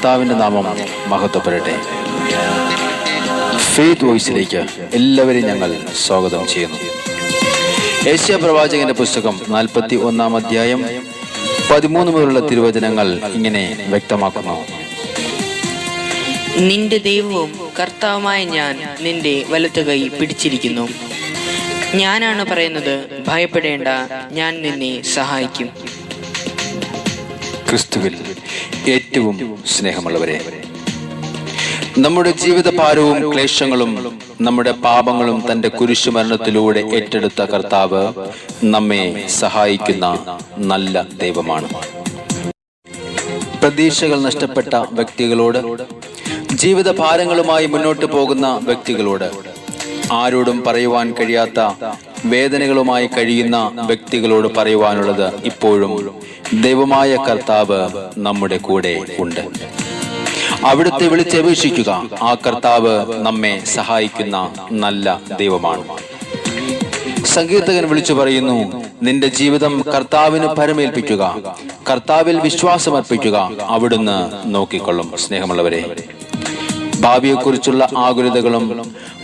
കർത്താവിന്റെ നാമം മഹത്വപ്പെടട്ടെ. ഫെയ്ത്ത് വോയിസിലേക്ക് എല്ലാവരെയും ഞങ്ങൾ സ്വാഗതം ചെയ്യുന്നു. ഏഷ്യ പ്രവാചകന്റെ പുസ്തകം നാൽപ്പത്തി ഒന്നാം അധ്യായം പതിമൂന്ന് മുതലുള്ള തിരുവചനങ്ങൾ ഇങ്ങനെ വ്യക്തമാക്കുന്നു. നിന്റെ ദൈവവും കർത്താവുമായ ഞാൻ നിന്റെ വലത്ത് കൈ പിടിച്ചിരിക്കുന്നു. ഞാനാണ് പറയുന്നത് ഭയപ്പെടേണ്ട ഞാൻ നിന്നെ സഹായിക്കും. ക്രിസ്തുവിൽ ഏറ്റവും സ്നേഹമുള്ളവരെ നമ്മുടെ ജീവിത ഭാരവും ക്ലേശങ്ങളും നമ്മുടെ പാപങ്ങളും തന്റെ കുരിശുമരണത്തിലൂടെ ഏറ്റെടുത്ത കർത്താവ് നമ്മെ സഹായിക്കുന്ന നല്ല ദൈവമാണ്. പ്രതീക്ഷകൾ നഷ്ടപ്പെട്ട വ്യക്തികളോട് ജീവിത ഭാരങ്ങളുമായി മുന്നോട്ട് പോകുന്ന വ്യക്തികളോട് ആരോടും പറയുവാൻ കഴിയാത്ത വേദനകളുമായി കഴിയുന്ന വ്യക്തികളോട് പറയുവാനുള്ളത് ഇപ്പോഴും ദൈവമായ കർത്താവ് നമ്മുടെ കൂടെ ഉണ്ട്. അവിടുത്തെ വിളിച്ചപേക്ഷിക്കുക ആ കർത്താവ് നമ്മെ സഹായിക്കുന്ന നല്ല ദൈവമാണ്. സംഗീതകൻ വിളിച്ചു പറയുന്നു നിന്റെ ജീവിതം കർത്താവിന് പരമേൽപ്പിക്കുക. കർത്താവിൽ വിശ്വാസമർപ്പിക്കുക അവിടുന്ന് നോക്കിക്കൊള്ളും സ്നേഹമുള്ളവരെ. ഭാവിയെക്കുറിച്ചുള്ള ആകുലതകളും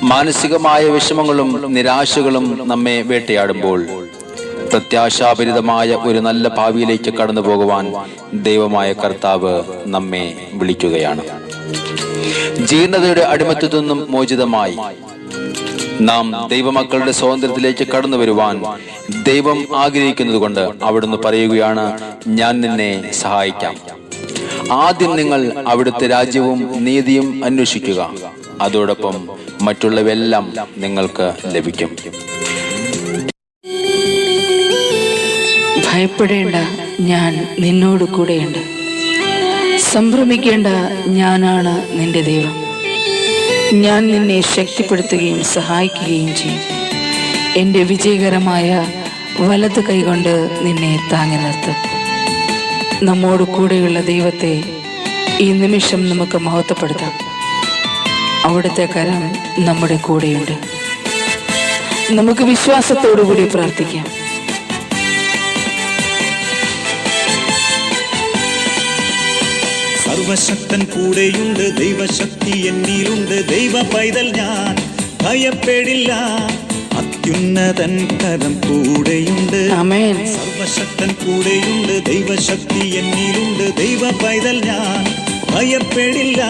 മാനസികമായ വിഷമങ്ങളും നിരാശകളും നമ്മെ വേട്ടയാടുമ്പോൾ പ്രത്യാശാഭരിതമായ ഒരു നല്ല ഭാവിയിലേക്ക് കടന്നു പോകുവാൻ ദൈവമായ കർത്താവ് നമ്മെ വിളിക്കുകയാണ്. ജീർണതയുടെ അടിമത്തത്തിൽ നിന്നും മോചിതമായി നാം ദൈവമക്കളുടെ സ്വാതന്ത്ര്യത്തിലേക്ക് കടന്നു വരുവാൻ ദൈവം ആഗ്രഹിക്കുന്നത് കൊണ്ട് അവിടുന്ന് പറയുകയാണ് ഞാൻ നിന്നെ സഹായിക്കാം. ആദ്യം നിങ്ങൾ അവിടുത്തെ രാജ്യവും നീതിയും അന്വേഷിക്കുക. അതോടൊപ്പം മറ്റുള്ളവയെല്ലാം നിങ്ങൾക്ക് ലഭിക്കും. ഭയപ്പെടേണ്ട ഞാൻ നിന്നോട് കൂടെയുണ്ട്. സംഭ്രമിക്കേണ്ട ഞാനാണ് നിന്റെ ദൈവം. ഞാൻ നിന്നെ ശക്തിപ്പെടുത്തുകയും സഹായിക്കുകയും ചെയ്യും. എന്റെ വിജയകരമായ വലത് കൈകൊണ്ട് നിന്നെ താങ്ങി നിർത്തും. നമ്മോട് കൂടെയുള്ള ദൈവത്തെ ഈ നിമിഷം നമുക്ക് മഹത്വപ്പെടുത്താം. അവിടുത്തെ കരം നമ്മുടെ കൂടെയുണ്ട്. നമുക്ക് വിശ്വാസത്തോടുകൂടി പ്രാർത്ഥിക്കാം. സർവശക്തൻ കൂടെയുണ്ട് ദൈവശക്തി എന്നിലുണ്ട് ദൈവ പൈതൽ ഞാൻ. ഭയപ്പെടില്ല. അത്യുന്നതൻ കരം കൂടെയുണ്ട്. സർവശക്തൻ കൂടെയുണ്ട്. ദൈവശക്തി എന്നിലുണ്ട്. ദൈവ പൈതൽ ഞാൻ. ഭയപ്പെടില്ല.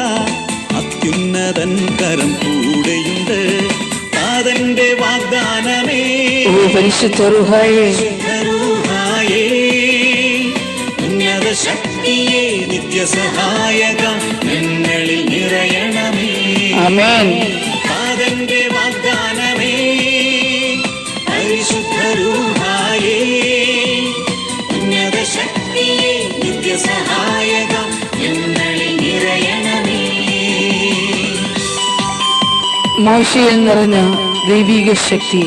അത്യുന്നതൻ കരം കൂടെയുണ്ട്. താതന്റെ വാഗ്ദാനമേ. ഉന്നത ശക്തിയെ നിത്യസഹായക. ഞങ്ങളിൽ നിറയണമേ. ആമേൻ മോശയിൽ നിറഞ്ഞ ദൈവിക ശക്തി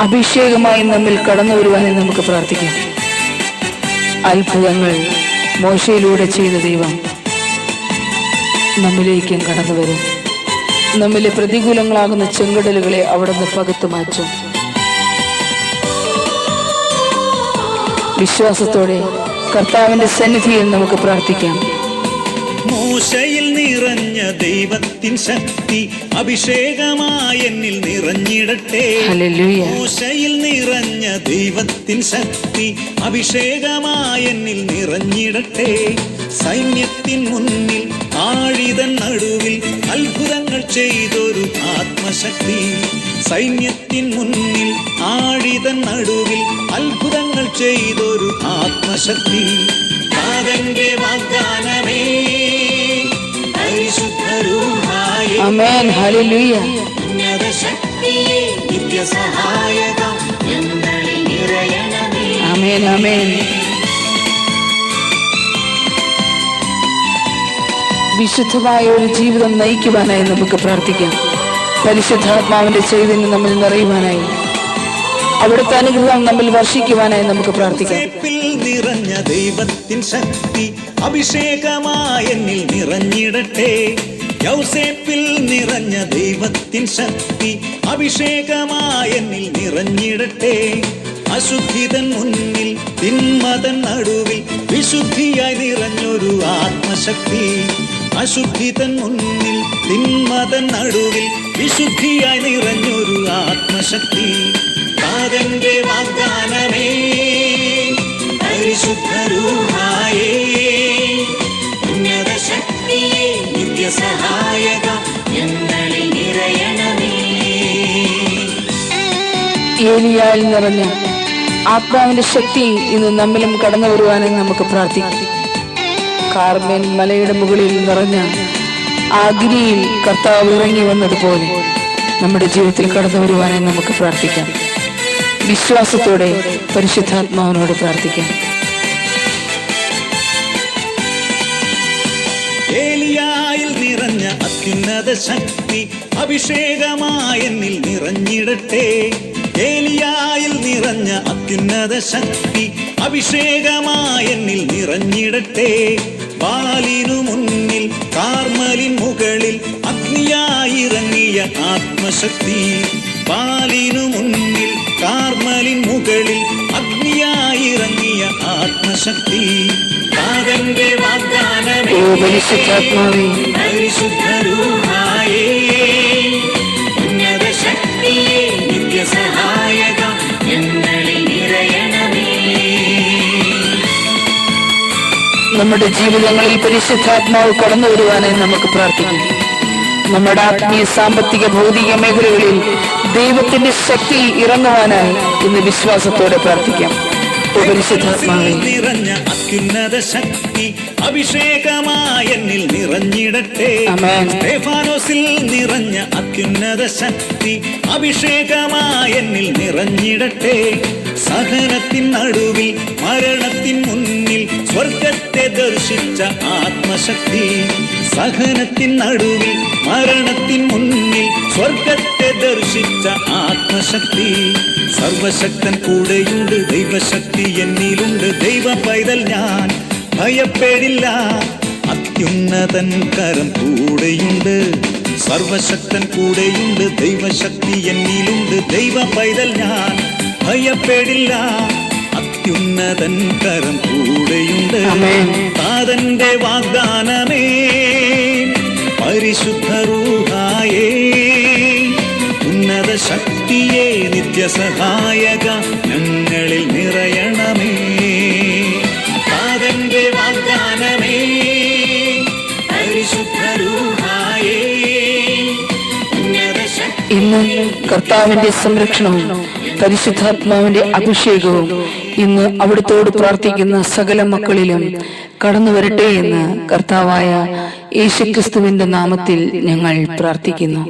അഭിഷേകമായി നമ്മിൽ കടന്നു വരുവാനും നമുക്ക് പ്രാർത്ഥിക്കാം. അത്ഭുതങ്ങൾ മോശയിലൂടെ ചെയ്ത ദൈവം നമ്മിലേക്കും കടന്നു വരും. നമ്മിലെ പ്രതികൂലങ്ങളാകുന്ന ചെങ്കടലുകളെ അവിടുന്ന് പകുത്തു മാറ്റും. വിശ്വാസത്തോടെ കർത്താവിന്റെ സന്നിധിയിൽ നമുക്ക് പ്രാർത്ഥിക്കാം. മൂശയിൽ നിറഞ്ഞ ദൈവത്തിൻ ശക്തി അഭിഷേകമായി എന്നിൽ നിറഞ്ഞിടട്ടെ. മൂശയിൽ നിറഞ്ഞ ദൈവത്തിൻ ശക്തി അഭിഷേകമായി എന്നിൽ നിറഞ്ഞിടട്ടെ. സൈന്യത്തിൻ മുന്നിൽ ആഴിതൻ നടുവിൽ അത്ഭുതങ്ങൾ ചെയ്തൊരു ആത്മശക്തി. സൈന്യത്തിൻ മുന്നിൽ ആഴിതൻ നടുവിൽ അത്ഭുതങ്ങൾ ചെയ്തൊരു ആത്മശക്തി. താതന്റെ വാഗ്ദാനമേ അമേൻ ഹല്ലേലൂയ അമേൻ അമേൻ വിശുദ്ധമായ ഒരു ജീവിതം നയിക്കുവാനായി നമുക്ക് പ്രാർത്ഥിക്കാം. പരിശുദ്ധാത്മാവിന്റെ ചൈതന്യം നമ്മൾ നിറയുവാനായി അവിടുത്തെ അനുഗ്രഹം നമ്മിൽ വർഷിക്കുവാനായി നമുക്ക് പ്രാർത്ഥിക്കാം. ദൈവത്തിൻ ശക്തി അഭിഷേകമായെന്നിൽ നിറഞ്ഞിടട്ടെ. യൗസേപ്പിൽ നിറഞ്ഞ ദൈവത്തിൻ ശക്തി അഭിഷേകമായെന്നിൽ നിറഞ്ഞിടട്ടെ. അശുദ്ധിതൻ മുന്നിൽ തിന്മതൻ നടുവിൽ വിശുദ്ധിയായി നിറഞ്ഞൊരു ആത്മശക്തി. അശുദ്ധിതൻ മുന്നിൽ തിന്മതൻ നടുവിൽ വിശുദ്ധിയായി നിറഞ്ഞൊരു ആത്മശക്തി. താതന്റെ വാഗ്ദാനമേ പരിശുദ്ധരൂഹായേ. ഉന്നത ശക്തി നിത്യസഹായക ഏലിയായിൽ നിറഞ്ഞ ആത്മാവിന്റെ ശക്തി ഇന്ന് നമ്മിലും കടന്നു വരുവാനും നമുക്ക് പ്രാർത്ഥിക്കാം. കാർമേൻ മലയുടെ മുകളിൽ നിറഞ്ഞ ആ അഗ്നിയിൽ കർത്താവ് ഇറങ്ങി വന്നതുപോലെ നമ്മുടെ ജീവിതത്തിൽ കടന്നു വരുവാനായി നമുക്ക് പ്രാർത്ഥിക്കാം. വിശ്വാസത്തോടെ പരിശുദ്ധാത്മാവിനോട് പ്രാർത്ഥിക്കാം. ഏലിയായിൽ ശക്തി അഭിഷേകമായെന്നിൽ നിറഞ്ഞിടട്ടെ. ഏലിയായിൽ നിറഞ്ഞ അത്യുന്നത ശക്തി അഭിഷേകമായെന്നിൽ നിറഞ്ഞിടട്ടെ. പാലിനു മുന്നിൽ കാർമലിൻ മുകളിൽ അഗ്നിയായിറങ്ങിയ ആത്മശക്തി. പാലിനു മുന്നിൽ കാർമലിൻ മുകളിൽ അഗ്നിയായിറങ്ങിയ ആത്മശക്തി. പരിശുദ്ധാത്മാവേ. പരിശുദ്ധരൂഹായേ ഉന്നത നമ്മുടെ ജീവിതങ്ങളിൽ പരിശുദ്ധാത്മാവ് കടന്നു വരുവാനായി നമുക്ക് പ്രാർത്ഥിക്കാം നമ്മുടെ ആത്മീയ സാമ്പത്തിക ഭൗതിക മേഖലകളിൽ ദൈവത്തിന്റെ ശക്തി ഇറങ്ങുവാനായി ഇന്ന് വിശ്വാസത്തോടെ പ്രാർത്ഥിക്കാം. നിറഞ്ഞ അത്യുന്നത ശക്തി അഭിഷേകമായെന്നിൽ നിറഞ്ഞിടട്ടെ. സ്തേഫാനോസിൽ നിറഞ്ഞ അത്യുന്നത ശക്തി അഭിഷേകമായെന്നിൽ നിറഞ്ഞിടട്ടെ. സഹനത്തിൻ നടുവിൽ മരണത്തിൻ മുന്നിൽ സ്വർഗത്തെ ദർശിച്ച ആത്മശക്തി. സഹനത്തിൻ നടുവിൽ മരണത്തിൻ മുന്നിൽ സ്വർഗത്തെ ദർശിച്ച ആത്മശക്തി. സർവശക്തൻ കൂടെയുണ്ട് ദൈവശക്തി എന്നിലുണ്ട്. ദൈവ പൈതൽ ഞാൻ ഭയപ്പെടില്ല. അത്യുന്നതൻ കരം കൂടെയുണ്ട്. സർവശക്തൻ കൂടെയുണ്ട് ദൈവശക്തി എന്നിലുണ്ട്. ദൈവ പൈതൽ ഞാൻ ഭയപ്പെടില്ല. അത്യുന്നതൻ കരം കൂടെയുണ്ട്. താതന്റെ വാഗ്ദാനമേ. പരിശുദ്ധ റൂഹായേ. ഉന്നത ശക്തിയെ നിത്യസഹായക ഞങ്ങളിൽ നിറയണമേ. ഇന്ന് കർത്താവിന്റെ സംരക്ഷണവും പരിശുദ്ധാത്മാവിന്റെ അഭിഷേകവും ഇന്ന് അവിടുത്തോട് പ്രാർത്ഥിക്കുന്ന സകല മക്കളിലും കടന്നു വരട്ടെ എന്ന് കർത്താവായ യേശുക്രിസ്തുവിന്റെ നാമത്തിൽ ഞങ്ങൾ പ്രാർത്ഥിക്കുന്നു.